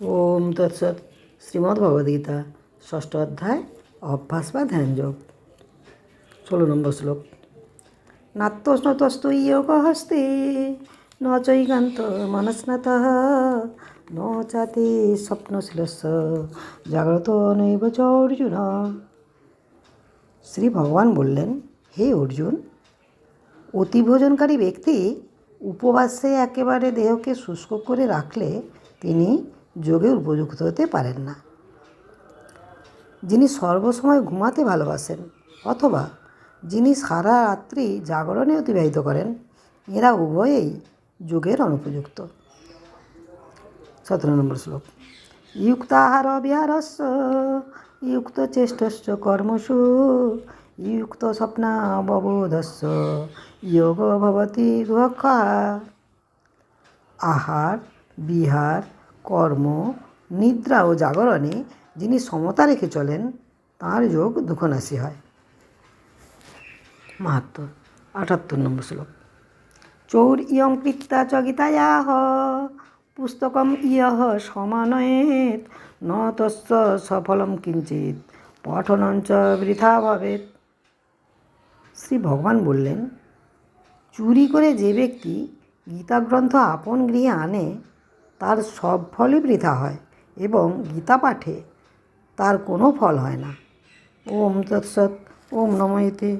ওম তৎসৎ। শ্রীমদ্ ভগবদ্গীতা, ষষ্ঠ অধ্যায়, অভ্যাস বা ধ্যানযোগ ষোলো নম্বর শ্লোক। নাত্মস্নতস্তু যোগ হস্তে, ন চৈকান্ত মনস্নাত ন চাতে স্বপ্নশীলস্য, জাগ্রত নৈব চ অর্জুন। শ্রী ভগবান বললেন, হে অর্জুন অতিভোজনকারী ব্যক্তি উপবাসে একেবারে দেহকে শুষ্ক করে রাখলে তিনি যোগে উপযুক্ত হতে পারেন না। যিনি সর্বসময় ঘুমাতে ভালোবাসেন অথবা যিনি সারা রাত্রি জাগরণে অতিবাহিত করেন, এরা উভয়েই যোগের অনুপযুক্ত। সতেরো নম্বর শ্লোক। যুক্তাহার বিহারস্য যুক্ত চেষ্টস্য কর্মসু যুক্ত স্বপ্নাববোধস্য যোগ ভবতি দুঃখা আহার, বিহার কর্ম, নিদ্রা ও জাগরণে যিনি সমতা রেখে চলেন, তাঁর যোগ দুঃখনাশী হয়। মাহাত্ম আটাত্তর নম্বর শ্লোক। চৌর ইয়ং কৃত্তা চ গীতায়াহ, পুস্তকম ইয়হ সমানয়েত, ন তস্য সফলম কিঞ্চিত পঠনঞ্চ বৃথা ভবেত। শ্রী ভগবান বললেন, চুরি করে যে ব্যক্তি গীতা গ্রন্থ আপন গৃহে আনে তার সব ফলই বৃথা হয় এবং গীতা পাঠে তার কোনো ফল হয় না। ওম তৎসৎ, ওম নময়তে